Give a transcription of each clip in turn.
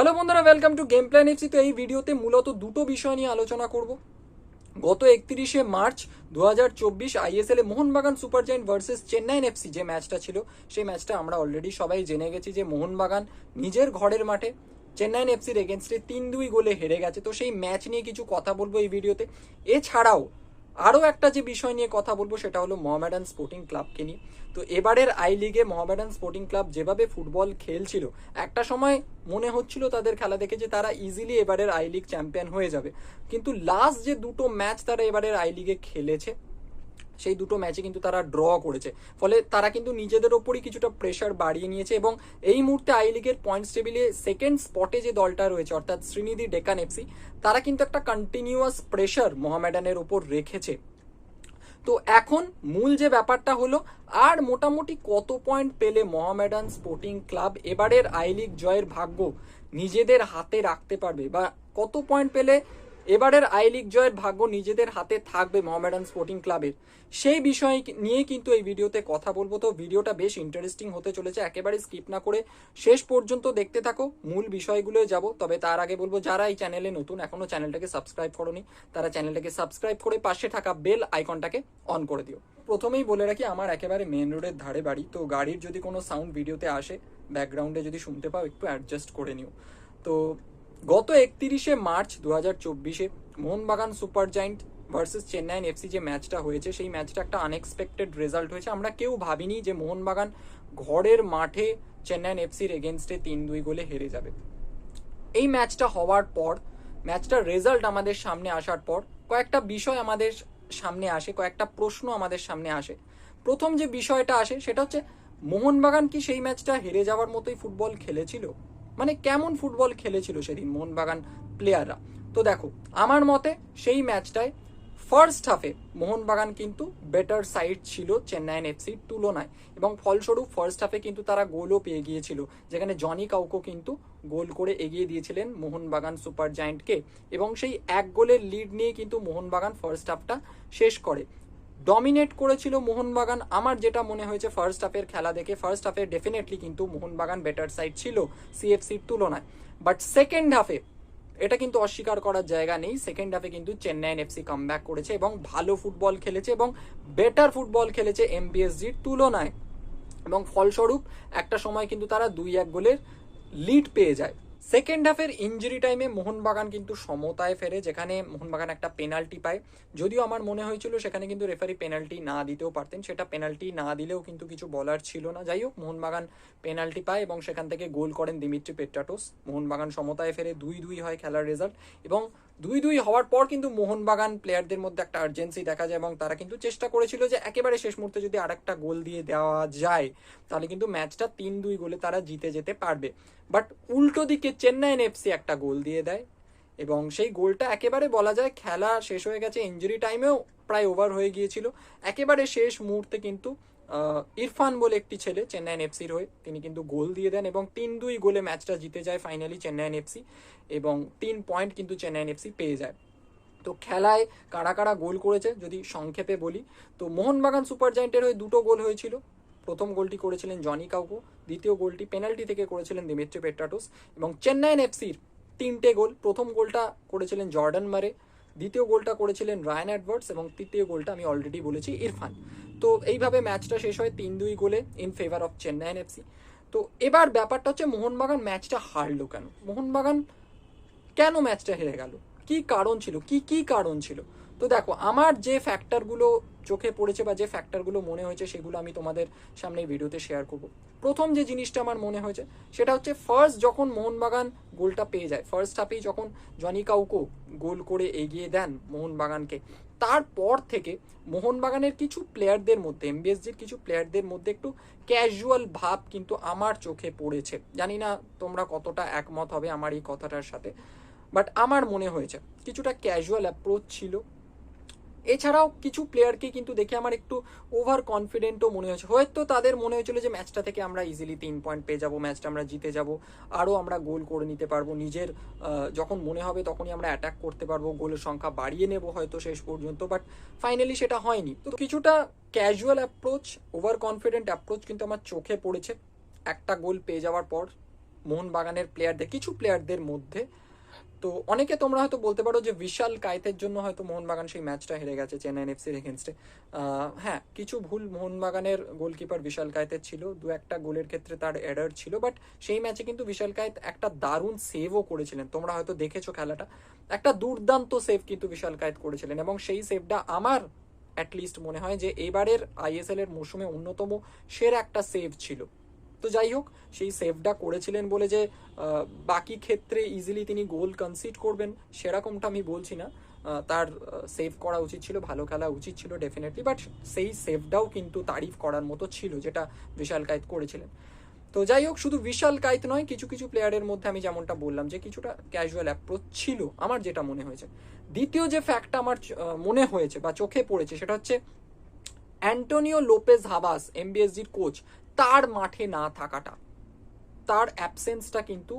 Hello বন্ধুরা welcome to game plan FC তো এই ভিডিওতে মূলত দুটো বিষয় নিয়ে আলোচনা করব। গত একত্রিশে মার্চ দু হাজার চব্বিশ আইএসএল এ Mohun Bagan Super Giant versus Chennaiyin FC যে ম্যাচটা ছিল, সেই ম্যাচটা আমরা অলরেডি সবাই জেনে গেছি যে মোহনবাগান নিজের ঘরের মাঠে চেন্নাইন এফসির এগেনস্টে তিন দুই গোলে হেরে গেছে। তো সেই ম্যাচ নিয়ে কিছু কথা বলব এই ভিডিওতে। এছাড়াও আরও একটা যে বিষয় নিয়ে কথা বলব সেটা হলো মহামেডান স্পোর্টিং ক্লাবকে নিয়ে। তো এবারের আই লিগে মহামেডান স্পোর্টিং ক্লাব যেভাবে ফুটবল খেলছিল, একটা সময় মনে হচ্ছিল তাদের খেলা দেখে যে তারা ইজিলি এবারের আই লিগ চ্যাম্পিয়ন হয়ে যাবে। কিন্তু লাস্ট যে দুটো ম্যাচ তারা এবারের আই লিগে খেলেছে সেই দুটো ম্যাচে কিন্তু তারা ড্র করেছে। ফলে তারা কিন্তু নিজেদের ওপরই কিছুটা প্রেশার বাড়িয়ে নিয়েছে এবং এই মুহূর্তে আই লিগের পয়েন্টস টেবিলে সেকেন্ড স্পটে যে দলটা রয়েছে, অর্থাৎ শ্রীনিধি ডেকান এফসি তারা কিন্তু একটা কন্টিনিউয়াস প্রেশার মোহামেডানের ওপর রেখেছে। তো এখন মূল যে ব্যাপারটা হলো, আর মোটামুটি কত পয়েন্ট পেলে মোহামেডান স্পোর্টিং ক্লাব এবারের আই লিগ জয়ের ভাগ্য নিজেদের হাতে রাখতে পারবে? বা কত পয়েন্ট পেলে এবারের আই লিগ জয়ের ভাগ্য নিজেদের হাতে থাকবে মোহামেডান স্পোর্টিং ক্লাবের। সেই বিষয় নিয়ে কিন্তু এই ভিডিওতে কথা বলব। তো ভিডিওটা বেশ ইন্টারেস্টিং হতে চলেছে। একেবারে স্কিপ না করে শেষ পর্যন্ত দেখতে থাকো। মূল বিষয়গুলোয় যাব। তবে তার আগে বলব, যারা এই চ্যানেলে নতুন, এখনও চ্যানেলটাকে সাবস্ক্রাইব করনি, তারা চ্যানেলটাকে সাবস্ক্রাইব করে পাশে থাকা বেল আইকনটাকে অন করে দিও। প্রথমেই বলে রাখি, আমার একেবারে মেন রোডের ধারে বাড়ি। তো গাড়ির যদি কোনো সাউন্ড ভিডিওতে আসে ব্যাকগ্রাউন্ডে যদি শুনতে পাও, একটু অ্যাডজাস্ট করে নিও। তো গত একত্রিশে মার্চ দু হাজার চব্বিশে Mohun Bagan Super Giant versus Chennaiyin FC যে ম্যাচটা হয়েছে, সেই ম্যাচটা একটা আনএক্সপেক্টেড রেজাল্ট হয়েছে। আমরা কেউ ভাবিনি যে মোহনবাগান ঘরের মাঠে চেন্নাইন এফসির এগেনস্টে তিন দুই গোলে হেরে যাবে। এই ম্যাচটা হওয়ার পর ম্যাচটার রেজাল্ট আমাদের সামনে আসার পর, কয়েকটা বিষয় আমাদের সামনে আসে, কয়েকটা প্রশ্ন আমাদের সামনে আসে। প্রথম যে বিষয়টা আসে, সেটা হচ্ছে, মোহনবাগান কি সেই ম্যাচটা হেরে যাওয়ার মতোই ফুটবল খেলেছিল? মানে কেমন ফুটবল খেলেছিল সেদিন মোহনবাগান প্লেয়াররা তো দেখো, আমার মতে সেই ম্যাচটায় ফার্স্ট হাফে মোহনবাগান কিন্তু বেটার সাইড ছিল চেন্নাইন এফসির তুলনায় এবং ফলস্বরূপ ফার্স্ট হাফে কিন্তু তারা গোলও পেয়ে গিয়েছিল, যেখানে জনি কাউকো কিন্তু গোল করে এগিয়ে দিয়েছিলেন মোহনবাগান সুপার জায়েন্টকে এবং সেই এক গোলের লিড নিয়ে কিন্তু মোহনবাগান ফার্স্ট হাফটা শেষ করে। ডমিনেট করেছিল মোহনবাগান। আমার যেটা মনে হয়েছে ফার্স্ট হাফের খেলা দেখে ফার্স্ট হাফে ডেফিনেটলি কিন্তু মোহনবাগান বেটার সাইড ছিল সিএফসির তুলনায়। বাট সেকেন্ড হাফে এটা কিন্তু অস্বীকার করার জায়গা নেই। সেকেন্ড হাফে কিন্তু চেন্নাইন এফসি কাম করেছে এবং ভালো ফুটবল খেলেছে এবং বেটার ফুটবল খেলেছে এমপিএসজির তুলনায়। এবং ফলস্বরূপ একটা সময় কিন্তু তারা দুই এক গোলের লিড পেয়ে যায়। সেকেন্ড হাফের ইঞ্জুরি টাইমে মোহনবাগান কিন্তু সমতায় ফেরে, যেখানে মোহনবাগান একটা পেনাল্টি পায়। যদিও আমার মনে হয়েছিল সেখানে কিন্তু রেফারি পেনাল্টি না দিতেও পারতেন। সেটা পেনাল্টি না দিলেও কিন্তু কিছু বলার ছিল না। যাই হোক, মোহনবাগান পেনাল্টি পায় এবং সেখান থেকে গোল করেন দিমিত্রি পেট্রাটোস। মোহনবাগান সমতায় ফেরে দুই দুই হয় খেলার রেজাল্ট এবং দুই দুই হওয়ার পর কিন্তু মোহনবাগান প্লেয়ারদের মধ্যে একটা আর্জেন্সি দেখা যায় এবং তারা কিন্তু চেষ্টা করেছিল যে একেবারে শেষ মুহূর্তে যদি আরেকটা গোল দিয়ে দেওয়া যায়, তাহলে কিন্তু ম্যাচটা তিন দুই গোলে তারা জিতে যেতে পারবে। বাট উল্টো দিকে চেন্নাইন এফসি একটা গোল দিয়ে দেয় এবং সেই গোলটা একেবারে বলা যায় খেলা শেষ হয়ে গেছে ইঞ্জুরি টাইমেও প্রায় ওভার হয়ে গিয়েছিল। একেবারে শেষ মুহূর্তে কিন্তু ইরফান বলে একটি ছেলে, চেন্নাইন এফসির হয়ে তিনি কিন্তু গোল দিয়ে দেন এবং তিন দুই গোলে ম্যাচটা জিতে যায় ফাইনালি চেন্নাইন এফসি এবং তিন পয়েন্ট কিন্তু চেন্নাইন এফসি পেয়ে যায়। তো খেলায় কারা কারা গোল করেছে যদি সংক্ষেপে বলি, তো মোহনবাগান সুপার জায়েন্টের হয়ে দুটো গোল হয়েছিল। প্রথম গোলটি করেছিলেন জনি কাউকো, দ্বিতীয় গোলটি পেনাল্টি থেকে করেছিলেন দিমিত্রি পেট্রাটোস এবং চেন্নাইন এফসির তিনটে গোল, প্রথম গোলটা করেছিলেন জর্ডান মারে, দ্বিতীয় গোলটা করেছিলেন রায়ান অ্যাডভার্টস এবং তৃতীয় গোলটা আমি অলরেডি বলেছি ইরফান। তো এইভাবে ম্যাচটা শেষ হয় তিন দুই গোলে in favour of Chennaiyin FC তো এবার ব্যাপারটা হচ্ছে মোহনবাগান ম্যাচটা হারলো কেন? মোহনবাগান কেন ম্যাচটা হেরে গেল? কি কারণ ছিল? কি কি কারণ ছিল? তো দেখো, আমার যে ফ্যাক্টরগুলো চোখে পড়েছে বা যে ফ্যাক্টরগুলো মনে হয়েছে সেগুলো আমি তোমাদের সামনে এই ভিডিওতে শেয়ার করব। প্রথম যে জিনিসটা আমার মনে হয়েছে, সেটা হচ্ছে ফার্স্ট যখন মোহনবাগান গোলটা পেয়ে যায় ফার্স্ট হাফেই যখন জনি কাউকো গোল করে এগিয়ে দেন মোহনবাগানকে তারপর থেকে মোহনবাগানের কিছু প্লেয়ারদের মধ্যে এমবিএসজির কিছু প্লেয়ারদের মধ্যে একটু ক্যাজুয়াল ভাব কিন্তু আমার চোখে পড়েছে। জানি না তোমরা কতটা একমত হবে আমার এই কথাটার সাথে বাট আমার মনে হয়েছে, কিছুটা ক্যাজুয়াল অ্যাপ্রোচ ছিল। এছাড়াও কিছু প্লেয়ারকে কিন্তু দেখে আমার একটু ওভার কনফিডেন্টও মনে হয়েছে। হয়তো তাদের মনে হয়েছিল যে ম্যাচটা থেকে আমরা ইজিলি তিন পয়েন্ট পেয়ে যাব ম্যাচটা আমরা জিতে যাব, আরও আমরা গোল করে নিতে পারব, নিজের যখন মনে হবে তখনই আমরা অ্যাটাক করতে পারব গোলের সংখ্যা বাড়িয়ে নেব হয়তো শেষ পর্যন্ত বাট ফাইনালি সেটা হয়নি। তো কিছুটা casual approach over confident approach কিন্তু আমার চোখে পড়েছে। একটা গোল পেয়ে যাওয়ার পর মোহনবাগানের প্লেয়ারদের কিছু প্লেয়ারদের মধ্যে তো অনেকে তোমরা হয়তো বলতে পারো যে বিশাল কায়েতের জন্য হয়তো মোহনবাগান সেই ম্যাচটা হেরে গেছে চেন্নাইন এফসির এগেনস্টে হ্যাঁ কিছু ভুল মোহনবাগানের গোলকিপার বিশাল কায়েতের ছিল, দু একটা গোলের ক্ষেত্রে তার এরার ছিল বাট সেই ম্যাচে কিন্তু বিশাল কায়েত একটা দারুণ সেভও করেছিলেন। তোমরা হয়তো দেখেছ খেলাটা। একটা দুর্দান্ত সেভ কিন্তু বিশাল কায়েত করেছিলেন এবং সেই সেভটা আমার অ্যাটলিস্ট মনে হয় যে এবারের আইএসএল এর মৌসুমে অন্যতম সেরা একটা সেভ ছিল। তো যাই হোক, সেই সেভটা করেছিলেন বলে যে বাকি ক্ষেত্রে ইজিলি তিনি গোল কনসিড করবেন, সেরকমটা আমি বলছি না। তার সেভ করা উচিত ছিল, ভালো খেলা উচিত ছিল ডেফিনেটলি বাট সেই সেভটাও কিন্তু তারিফ করার মতো ছিল, যেটা বিশাল কায়েত করেছিলেন। তো যাই হোক, শুধু বিশাল কায়েত নয়, কিছু কিছু প্লেয়ারের মধ্যে আমি যেমনটা বললাম যে, কিছুটা ক্যাজুয়াল অ্যাপ্রোচ ছিল, আমার যেটা মনে হয়েছে। দ্বিতীয় যে ফ্যাক্টটা আমার মনে হয়েছে বা চোখে পড়েছে, সেটা হচ্ছে, অ্যান্টোনিও লোপেজ হাবাস এমবিএসজির কোচ তার মাঠে না থাকাটা। তার অ্যাবসেন্সটা কিন্তু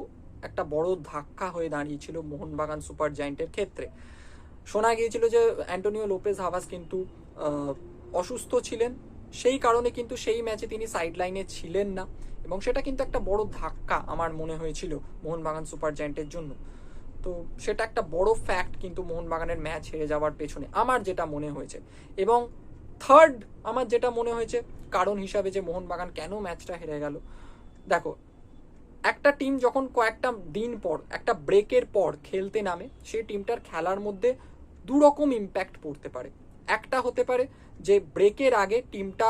একটা বড় ধাক্কা হয়ে দাঁড়িয়েছিল মোহনবাগান সুপার জায়েন্টের ক্ষেত্রে। শোনা গিয়েছিল যে অ্যান্টোনিও লোপেজ হাভাস কিন্তু অসুস্থ ছিলেন। সেই কারণে কিন্তু সেই ম্যাচে তিনি সাইড লাইনে ছিলেন না। এবং সেটা কিন্তু একটা বড় ধাক্কা আমার মনে হয়েছিল মোহনবাগান সুপার জায়েন্টের জন্য। তো সেটা একটা বড় ফ্যাক্ট কিন্তু মোহনবাগানের ম্যাচ হেরে যাওয়ার পেছনে, আমার যেটা মনে হয়েছে। এবং থার্ড আমার যেটা মনে হয়েছে, কারণ হিসাবে যে মোহনবাগান কেন ম্যাচটা হেরে গেল। দেখো, একটা টিম যখন কয়েকটা দিন পর, একটা ব্রেকের পর খেলতে নামে, সেই টিমটার খেলার মধ্যে দু রকম ইম্প্যাক্ট পড়তে পারে। একটা হতে পারে যে ব্রেকের আগে টিমটা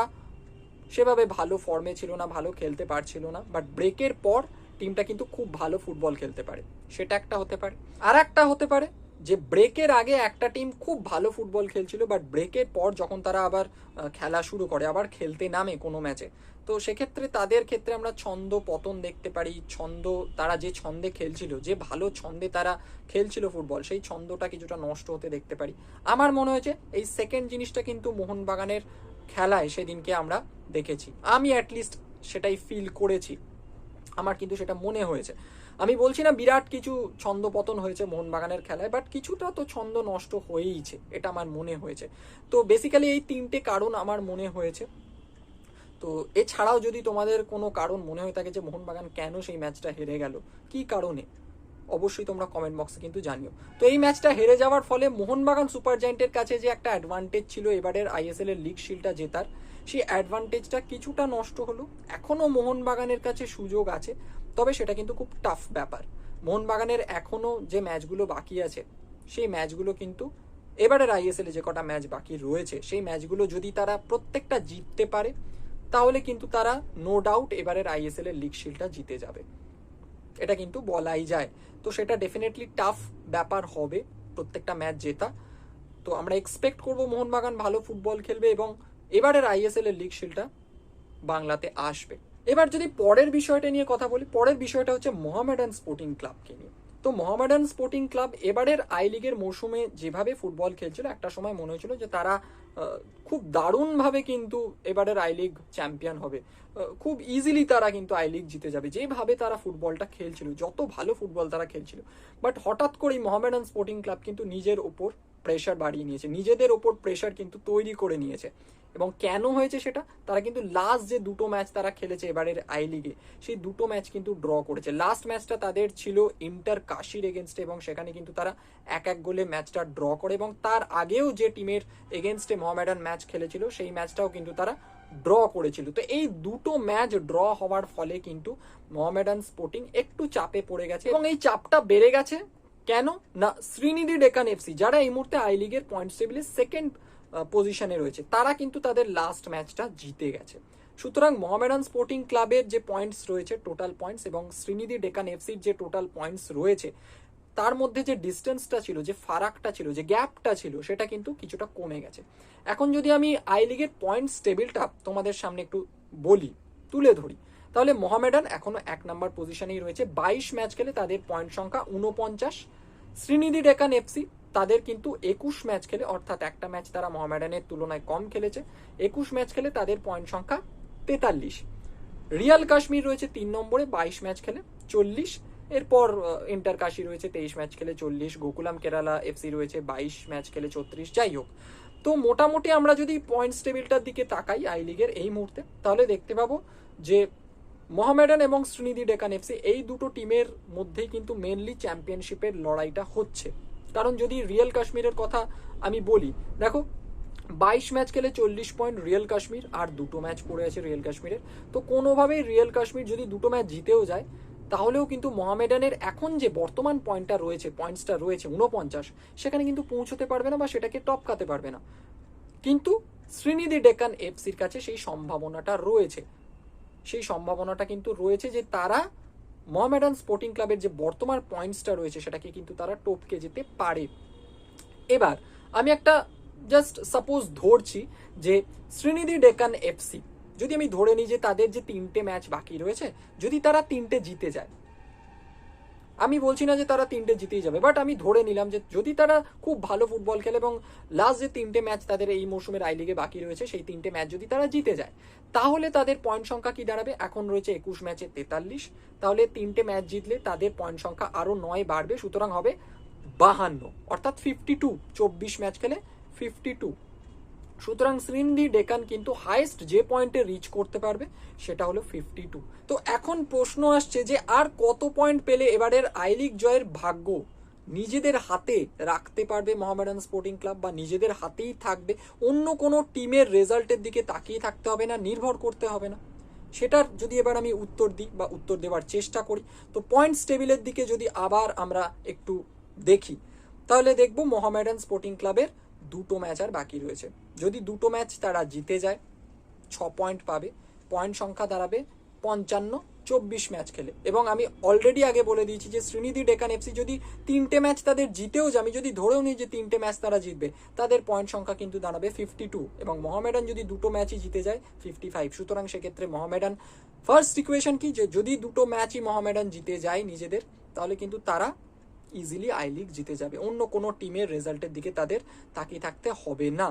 সেভাবে ভালো ফর্মে ছিল না, ভালো খেলতে পারছিল না বাট ব্রেকের পর টিমটা কিন্তু খুব ভালো ফুটবল খেলতে পারে। সেটা একটা হতে পারে। আর একটা হতে পারে যে ব্রেকের আগে একটা টিম খুব ভালো ফুটবল খেলছিল বাট ব্রেকের পর যখন তারা আবার খেলা শুরু করে, আবার খেলতে নামে কোনো ম্যাচে তো সেক্ষেত্রে তাদের ক্ষেত্রে আমরা ছন্দ, পতন দেখতে পারি, ছন্দ, তারা যে ছন্দে খেলছিল, যে ভালো ছন্দে তারা খেলছিল ফুটবল সেই ছন্দটা কিছুটা নষ্ট হতে দেখতে পারি। আমার মনে হয়েছে এই সেকেন্ড জিনিসটা কিন্তু মোহনবাগানের খেলায় সেদিনকে আমরা দেখেছি। আমি অ্যাটলিস্ট সেটাই ফিল করেছি। আমার কিন্তু সেটা মনে হয়েছে। আমি বলছি না বিরাট কিছু ছন্দ পতন হয়েছে মোহনবাগানের খেলায় বাট কিছুটা তো ছন্দ নষ্ট হয়েইছে, এটা আমার মনে হয়েছে। তো বেসিক্যালি এই তিনটে কারণ আমার মনে হয়েছে। তো এছাড়াও যদি তোমাদের কোনো কারণ মনে হয়ে থাকে যে মোহনবাগান কেন সেই ম্যাচটা হেরে গেল, কি কারণে? অবশ্যই তোমরা কমেন্ট বক্সে কিন্তু জানিও। তো এই ম্যাচটা হেরে যাওয়ার ফলে মোহনবাগান সুপার জায়েন্টের কাছে যে একটা অ্যাডভান্টেজ ছিল এবারের আইএসএল এর লিগ শিলটা জেতার, সেই অ্যাডভান্টেজটা কিছুটা নষ্ট হলো। এখনও মোহনবাগানের কাছে সুযোগ আছে। তবে সেটা কিন্তু খুব টাফ ব্যাপার। মোহনবাগানের এখনও যে ম্যাচগুলো বাকি আছে, সেই ম্যাচগুলো কিন্তু এবারের আইএসএল যে কটা ম্যাচ বাকি রয়েছে, সেই ম্যাচগুলো যদি তারা প্রত্যেকটা জিততে পারে, তাহলে কিন্তু তারা নো ডাউট এবারের আইএসএল এর লিগ শিল্ডটা জিতে যাবে। এটা কিন্তু বলাই যায়। তো সেটা ডেফিনেটলি টাফ ব্যাপার হবে প্রত্যেকটা ম্যাচ জেতা। তো আমরা এক্সপেক্ট করব মোহনবাগান ভালো ফুটবল খেলবে এবং এবারের আইএসএল এর লিগ শিল্ডটা বাংলাতে আসবে। এবার যদি পরের বিষয়টা নিয়ে কথা বলি, পরের বিষয়টা হচ্ছে মোহামেডান স্পোর্টিং ক্লাবকে নিয়ে। তো মোহামেডান স্পোর্টিং ক্লাব এবারের আই লিগের মৌসুমে যেভাবে ফুটবল খেলছিল, একটা সময় মনে হয়েছিল যে তারা খুব দারুণভাবে কিন্তু এবারের আই লিগ চ্যাম্পিয়ন হবে। খুব ইজিলি তারা কিন্তু আই লিগ জিতে যাবে। যেভাবে তারা ফুটবলটা খেলছিল, যত ভালো ফুটবল তারা খেলছিল বাট হঠাৎ করেই মোহামেডান স্পোর্টিং ক্লাব কিন্তু নিজের ওপর প্রেশার বাড়িয়ে নিয়েছে। নিজেদের ওপর প্রেশার কিন্তু তৈরি করে নিয়েছে। এবং কেন হয়েছে সেটা? তারা কিন্তু লাস্ট যে দুটো ম্যাচ তারা খেলেছে এবারের আই লিগে সেই দুটো ম্যাচ কিন্তু ড্র করেছে। লাস্ট ম্যাচটা তাদের ছিল ইন্টার কাশির এগেনস্টে এবং সেখানে কিন্তু তারা এক এক গোলে ম্যাচটা ড্র করে এবং তার আগেও যে টিমের এগেনস্টে মোহামেডান ম্যাচ খেলেছিল, সেই ম্যাচটাও কিন্তু তারা ড্র করেছিল। তো এই দুটো ম্যাচ ড্র হওয়ার ফলে কিন্তু মোহামেডান স্পোর্টিং একটু চাপে পড়ে গেছে এবং এই চাপটা বেড়ে গেছে। কেন? না, শ্রীনিধি ডেকান এফসি যারা এই মুহূর্তে আই লিগের পয়েন্টস টেবিলে সেকেন্ড পজিশনে রয়েছে, তারা কিন্তু তাদের লাস্ট ম্যাচটা জিতে গেছে। সুতরাং মহামেডান স্পোর্টিং ক্লাবের যে পয়েন্টস রয়েছে টোটাল পয়েন্টস এবং শ্রীনিধি ডেকান এফসির যে টোটাল পয়েন্টস রয়েছে, তার মধ্যে যে ডিস্টেন্সটা ছিল, যে ফারাকটা ছিল, যে গ্যাপটা ছিল, সেটা কিন্তু কিছুটা কমে গেছে। এখন যদি আমি আই লিগের পয়েন্টস টেবিলটা তোমাদের সামনে একটু বলি, তুলে ধরি তাহলে মোহামেডান এখনও এক নাম্বার পজিশনেই রয়েছে। বাইশ ম্যাচ খেলে তাদের পয়েন্ট সংখ্যা উনপঞ্চাশ শ্রীনিধি ডেকান এফসি, তাদের কিন্তু একুশ ম্যাচ খেলে, অর্থাৎ একটা ম্যাচ তারা মোহামেডানের তুলনায় কম খেলেছে। একুশ ম্যাচ খেলে তাদের পয়েন্ট সংখ্যা তেতাল্লিশ। রিয়াল কাশ্মীর রয়েছে তিন নম্বরে, বাইশ ম্যাচ খেলে চল্লিশ। এরপর ইন্টার কাশি রয়েছে তেইশ ম্যাচ খেলে চল্লিশ। গোকুলাম কেরালা এফসি রয়েছে বাইশ ম্যাচ খেলে ছত্রিশ। যাই হোক, তো মোটামুটি আমরা যদি পয়েন্টস টেবিলটার দিকে তাকাই আই লিগের এই মুহূর্তে, তাহলে দেখতে পাবো যে মোহামেডান এবং শ্রীনিধি ডেকান এফসি এই দুটো টিমের মধ্যেই কিন্তু মেনলি চ্যাম্পিয়নশিপের লড়াইটা হচ্ছে। কারণ যদি রিয়েল কাশ্মীরের কথা আমি বলি, দেখো, বাইশ ম্যাচ খেলে চল্লিশ পয়েন্ট রিয়েল কাশ্মীর আর দুটো ম্যাচ পড়ে আছে রিয়েল কাশ্মীরের। তো কোনোভাবেই রিয়েল কাশ্মীর যদি দুটো ম্যাচ জিতেও যায়, তাহলেও কিন্তু মোহামেডানের এখন যে বর্তমান পয়েন্টটা রয়েছে, পয়েন্টসটা রয়েছে উনপঞ্চাশ সেখানে কিন্তু পৌঁছতে পারবে না বা সেটাকে টপকাতে পারবে না। কিন্তু শ্রীনিধি ডেকান এফসির কাছে সেই সম্ভাবনাটা রয়েছে। সেই সম্ভাবনাটা কিন্তু রয়েছে যে তারা মহামেডান স্পোর্টিং ক্লাবের যে বর্তমান পয়েন্টসটা রয়েছে সেটাকে কিন্তু তারা টপকে যেতে পারে। এবার আমি একটা জাস্ট সাপোজ ধরছি যে শ্রীনিধি ডেকান এফসি, যদি আমি ধরে নিই যে তাদের যে তিনটে ম্যাচ বাকি রয়েছে, যদি তারা তিনটে জিতে যায় আমি বলছি না যে তারা তিনটে জিতেই যাবে বাট আমি ধরে নিলাম যে যদি তারা খুব ভালো ফুটবল খেলে এবং লাস্ট যে তিনটে ম্যাচ তাদের এই মৌসুমের আই লিগে বাকি রয়েছে, সেই তিনটে ম্যাচ যদি তারা জিতে যায়, তাহলে তাদের পয়েন্ট সংখ্যা কি দাঁড়াবে? এখন রয়েছে একুশ ম্যাচে তেতাল্লিশ, তাহলে তিনটে ম্যাচ জিতলে তাদের পয়েন্ট সংখ্যা আরও নয় বাড়বে, সুতরাং হবে বাহান্ন, অর্থাৎ ফিফটি টু চব্বিশ ম্যাচ খেলে ফিফটি টু সুতরাং শ্রীনিধি ডেকান কিন্তু হাইয়েস্ট যে পয়েন্টে রিচ করতে পারবে, সেটা হলো ফিফটি টু তো এখন প্রশ্ন আসছে যে আর কত পয়েন্ট পেলে এবারের আই লিগ জয়ের ভাগ্য? নিজেদের হাতে রাখতে পারবে মোহামেডান স্পোর্টিং ক্লাব বা নিজেদের হাতেই থাকবে, অন্য কোনো টিমের রেজাল্টের দিকে তাকিয়ে থাকতে হবে না, নির্ভর করতে হবে না। সেটার যদি এবার আমি উত্তর দিই বা উত্তর দেওয়ার চেষ্টা করি, তো পয়েন্টস টেবিলের দিকে যদি আবার আমরা একটু দেখি, তাহলে দেখব মোহামেডান স্পোর্টিং ক্লাবের দুটো ম্যাচ আর বাকি রয়েছে। যদি দুটো ম্যাচ তারা জিতে যায়, ছ পয়েন্ট পাবে, পয়েন্ট সংখ্যা দাঁড়াবে পঞ্চান্ন, চব্বিশ ম্যাচ খেলে। এবং আমি অলরেডি আগে বলে দিয়েছি যে শ্রীনিধি ডেকান এফসি যদি তিনটে ম্যাচ তাদের জিতেও যায়, আমি যদি ধরেও নিই যে তিনটে ম্যাচ তারা জিতবে, তাদের পয়েন্ট সংখ্যা কিন্তু দাঁড়াবে ফিফটি টু এবং মোহামেডান যদি দুটো ম্যাচই জিতে যায় ফিফটি ফাইভ সুতরাং সেক্ষেত্রে মোহামেডান ফার্স্ট ইকুয়েশন কি? যে যদি দুটো ম্যাচই মোহামেডান জিতে যায় নিজেদের, তাহলে কিন্তু তারা ইজিলি আই লিগ জিতে যাবে। অন্য কোনো টিমের রেজাল্টের দিকে তাদের তাকিয়ে থাকতে হবে না।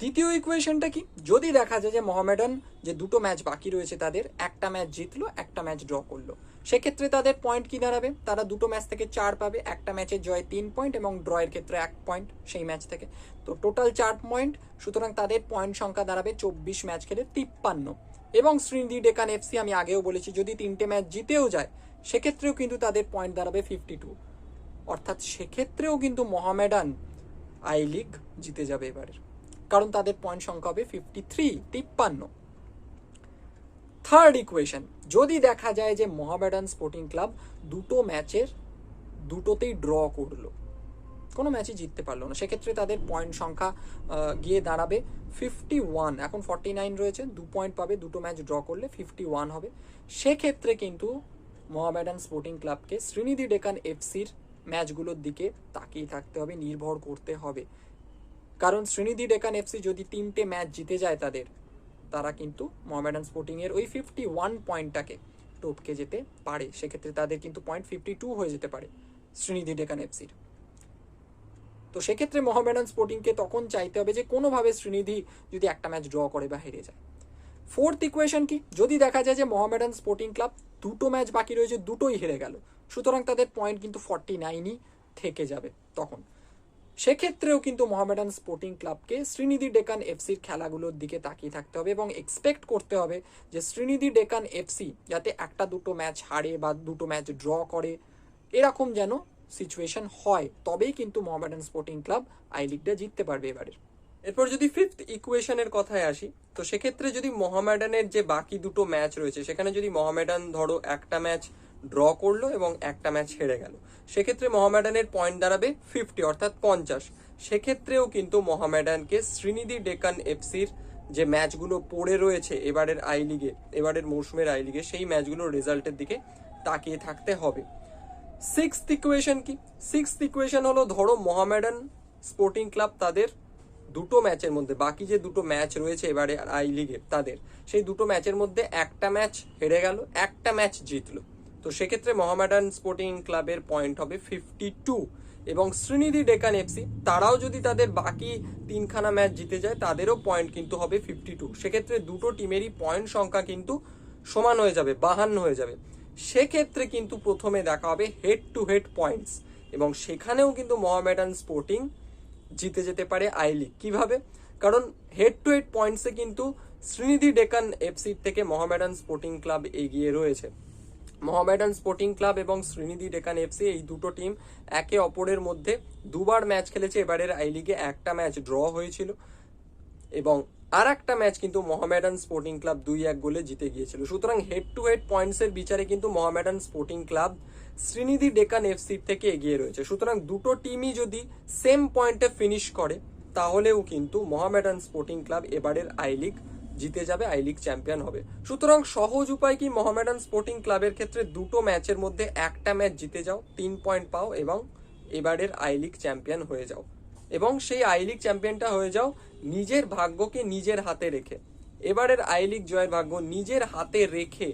দ্বিতীয় ইকুয়েশনটা কি? যদি দেখা যায় যে মোহামেডান যে দুটো ম্যাচ বাকি রয়েছে তাদের, একটা ম্যাচ জিতলো, একটা ম্যাচ ড্র করল। সেক্ষেত্রে তাদের পয়েন্ট কি দাঁড়াবে? তারা দুটো ম্যাচ থেকে চার পাবে, একটা ম্যাচের জয় তিন পয়েন্ট এবং ড্রয়ের ক্ষেত্রে এক পয়েন্ট সেই ম্যাচ থেকে। তো টোটাল চার পয়েন্ট সুতরাং তাদের পয়েন্ট সংখ্যা দাঁড়াবে চব্বিশ ম্যাচ খেলে তিপ্পান্ন। এবং শ্রীনিধি ডেকান এফসি আমি আগেও বলেছি, যদি তিনটে ম্যাচ জিতেও যায়, সেক্ষেত্রেও কিন্তু তাদের পয়েন্ট দাঁড়াবে ফিফটি টু অর্থাৎ সেক্ষেত্রেও কিন্তু মোহামেডান আই লিগ জিতে যাবে এবারের। কারণ তাদের পয়েন্ট সংখ্যা হবে ফিফটি থ্রি তিপ্পান্ন। থার্ড ইকুয়েশন যদি দেখা যায় যে মোহামেডান স্পোর্টিং ক্লাব দুটো ম্যাচের দুটোতেই ড্র করল, কোনো ম্যাচই জিততে পারল না, সেক্ষেত্রে তাদের পয়েন্ট সংখ্যা গিয়ে দাঁড়াবে ফিফটি ওয়ান এখন ফর্টি নাইন রয়েছে, দু পয়েন্ট পাবে, দুটো ম্যাচ ড্র করলে ফিফটি ওয়ান হবে। সেক্ষেত্রে কিন্তু মোহামেডান স্পোর্টিং ক্লাবকে শ্রীনিধি ডেকান এফসির ম্যাচগুলোর দিকে তাকিয়ে থাকতে হবে, নির্ভর করতে হবে। কারণ শ্রীনিধি ডেকান এফসি যদি তিনটে ম্যাচ জিতে যায় তাদের, তারা কিন্তু মোহামেডান স্পোর্টিংয়ের ওই ফিফটি ওয়ান পয়েন্টটাকে টপকে যেতে পারে। সেক্ষেত্রে তাদের কিন্তু পয়েন্ট ফিফটি টু হয়ে যেতে পারে শ্রীনিধি ডেকান এফসির। তো সেক্ষেত্রে মোহামেডান স্পোর্টিংকে তখন চাইতে হবে যে কোনোভাবে শ্রীনিধি যদি একটা ম্যাচ ড্র করে বা হেরে যায়। ফোর্থ ইকুয়েশন কি? যদি দেখা যায় যে মোহামেডান স্পোর্টিং ক্লাব দুটো ম্যাচ বাকি রয়েছে, দুটোই হেরে গেল। সুতরাং তাদের পয়েন্ট কিন্তু ফর্টি নাইনই থেকে যাবে তখন। সেক্ষেত্রেও কিন্তু মোহামেডান স্পোর্টিং ক্লাবকে শ্রীনিধি ডেকান এফসির খেলাগুলোর দিকে তাকিয়ে থাকতে হবে এবং এক্সপেক্ট করতে হবে যে শ্রীনিধি ডেকান এফসি যাতে একটা দুটো ম্যাচ হারে বা দুটো ম্যাচ ড্র করে, এরকম যেন সিচুয়েশন হয়। তবেই কিন্তু মোহামেডান স্পোর্টিং ক্লাব আই লিগটা জিততে পারবে এবারে এরপর যদি ফিফথ ইকুয়েশনের কথায় আসি, তো সেক্ষেত্রে যদি মোহামেডানের যে বাকি দুটো ম্যাচ রয়েছে, সেখানে যদি মোহামেডান ধরো একটা ম্যাচ ড্র করল এবং একটা ম্যাচ হেরে গেল। সেক্ষেত্রে মোহামেডানের পয়েন্ট দাঁড়াবে ফিফটি, অর্থাৎ পঞ্চাশ। সেক্ষেত্রেও কিন্তু মোহামেডানকে শ্রীনিধি ডেকান এফসির যে ম্যাচগুলো পড়ে রয়েছে এবারের আই লিগে, এবারের মৌসুমের আই লিগে, সেই ম্যাচগুলোর রেজাল্টের দিকে তাকিয়ে থাকতে হবে। সিক্স ইকুয়েশন কি? সিক্স ইকুয়েশন হলো, ধরো মোহামেডান স্পোর্টিং ক্লাব তাদের দুটো ম্যাচের মধ্যে, বাকি যে দুটো ম্যাচ রয়েছে এবারে আই লিগে তাদের, সেই দুটো ম্যাচের মধ্যে একটা ম্যাচ হেরে গেল, একটা ম্যাচ জিতলো। তো সেক্ষেত্রে মোহামেডান স্পোর্টিং ক্লাবের পয়েন্ট হবে ফিফটি টু এবং শ্রীনিধি ডেকান এফসি, তারাও যদি তাদের বাকি তিনখানা ম্যাচ জিতে যায়, তাদেরও পয়েন্ট কিন্তু হবে ফিফটি টু সেক্ষেত্রে দুটো টিমেরই পয়েন্ট সংখ্যা কিন্তু সমান হয়ে যাবে, বাহান্ন হয়ে যাবে। সেক্ষেত্রে কিন্তু প্রথমে দেখা হবে হেড টু হেড পয়েন্টস এবং সেখানেও কিন্তু মোহামেডান স্পোর্টিং জিতে যেতে পারে আই লিগ কীভাবে? কারণ হেড টু হেড পয়েন্টসে কিন্তু শ্রীনিধি ডেকান এফসির থেকে মোহামেডান স্পোর্টিং ক্লাব এগিয়ে রয়েছে। মোহামেডান স্পোর্টিং ক্লাব এবং শ্রীনিধি ডেকান এফসি এই দুটো টিম একে অপরের মধ্যে দুবার ম্যাচ খেলেছে। এবারের আই লিগে একটা ম্যাচ ড্র হয়েছিল এবং আর একটা ম্যাচ কিন্তু মোহামেডান স্পোর্টিং ক্লাব দুই এক গোলে জিতে গিয়েছিল। সুতরাং হেড টু হেড পয়েন্টসের বিচারে কিন্তু Mohammedan Sporting Club Sreenidi Deccan FC থেকে এগিয়ে রয়েছে। সুতরাং দুটো টিমই যদি সেম পয়েন্টে ফিনিশ করে, তাহলেও কিন্তু মোহামেডান স্পোর্টিং ক্লাব এবারের আই লিগ জিতে যাবে আই লিগ চ্যাম্পিয়ন হবে। সুতরাং সহজ উপায় কি মোহামেডান স্পোর্টিং ক্লাবের ক্ষেত্রে দুটো ম্যাচের মধ্যে একটা ম্যাচ জিতে যাও, তিন পয়েন্ট পাও এবং এবারের আই লিগ চ্যাম্পিয়ন হয়ে যাও। এবং সেই আই লিগ চ্যাম্পিয়নটা হয়ে যাও নিজের ভাগ্যকে নিজের হাতে রেখে। এবারের আই লিগ জয়ের ভাগ্য নিজের হাতে রেখে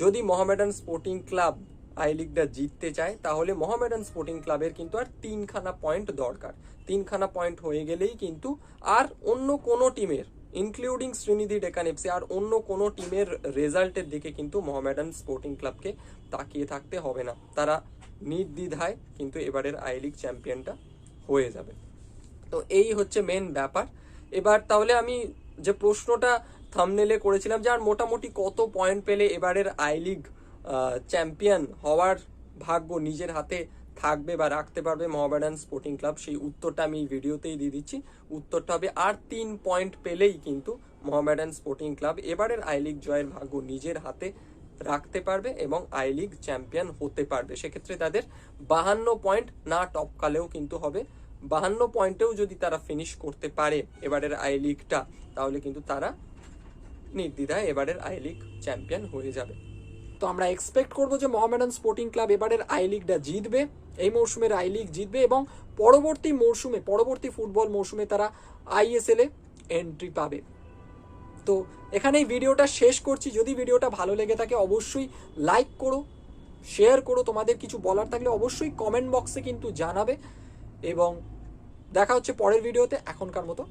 যদি মোহামেডান স্পোর্টিং ক্লাব আই লিগটা জিততে চায়, তাহলে মোহামেডান স্পোর্টিং ক্লাবের কিন্তু আর তিনখানা পয়েন্ট দরকার। তিনখানা পয়েন্ট হয়ে গেলেই কিন্তু আর অন্য কোনো টিমের ইনক্লুডিং শ্রীনিধি ডেকান এফসি আর অন্য কোনো টিমের রেজাল্টের দিকে কিন্তু মোহামেডান স্পোর্টিং ক্লাবকে তাকিয়ে থাকতে হবে না। তারা নির্দ্বিধায় কিন্তু এবারের আই লিগ চ্যাম্পিয়নটা হয়ে যাবে। তো এই হচ্ছে মেন ব্যাপার। এবার তাহলে আমি যে প্রশ্নটা থামনেলে করেছিলাম যে আর মোটামুটি কত পয়েন্ট পেলে এবারের আই লিগ চ্যাম্পিয়ন হওয়ার ভাগ্য নিজের হাতে থাকবে বা রাখতে পারবে মোহামেডান স্পোর্টিং ক্লাব সেই উত্তরটা আমি এই ভিডিওতেই দিয়ে দিচ্ছি। উত্তরটা হবে আর তিন পয়েন্ট পেলেই কিন্তু মোহামেডান স্পোর্টিং ক্লাব এবারের আই লিগ জয়ের ভাগ্য নিজের হাতে রাখতে পারবে এবং আই লিগ চ্যাম্পিয়ন হতে পারবে। সেক্ষেত্রে তাদের বাহান্ন পয়েন্ট না টপকালেও কিন্তু হবে। বাহান্ন পয়েন্টেও যদি তারা ফিনিশ করতে পারে এবারের আই লিগটা তাহলে কিন্তু তারা নির্দ্বিধায় এবারের আই লিগ চ্যাম্পিয়ন হয়ে যাবে। তো আমরা এক্সপেক্ট করব যে মোহামেডান স্পোর্টিং ক্লাব এবারের আই লিগটা জিতবে। এই মরশুমের আই লিগ জিতবে এবং পরবর্তী মরশুমে, পরবর্তী ফুটবল মরশুমে তারা আইএসএল এন্ট্রি পাবে। তো এখানেই ভিডিওটা শেষ করছি। যদি ভিডিওটা ভালো লেগে থাকে, অবশ্যই লাইক করো শেয়ার করো। তোমাদের কিছু বলার থাকলে অবশ্যই কমেন্ট বক্সে কিন্তু জানাবে। এবং দেখা হচ্ছে পরের ভিডিওতে এখনকার মতো।